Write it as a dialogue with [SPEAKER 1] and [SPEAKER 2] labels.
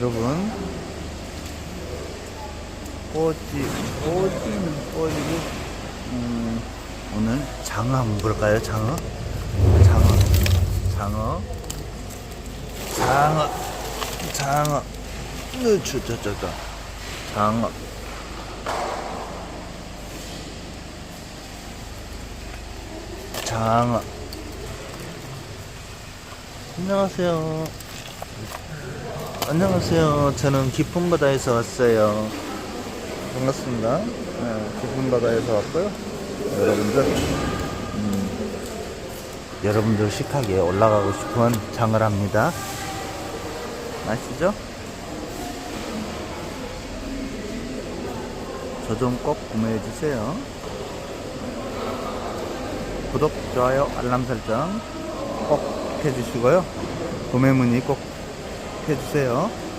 [SPEAKER 1] 여러분. 꼬지 꼬지는 꼬지고 음, 오늘 장어 한번 볼까요? 장어? 장어. 장어. 장어. 장어. 저저저저. 장어. 장어. 안녕하세요 안녕하세요. 저는 깊은 바다에서 왔어요. 반갑습니다. 네, 깊은 바다에서 왔고요. 여러분들 음, 여러분들 식탁에 올라가고 싶은 장을 합니다. 아시죠? 저 좀 꼭 구매해 주세요. 구독, 좋아요, 알람 설정 꼭 해주시고요. 구매 문의 꼭 해주세요.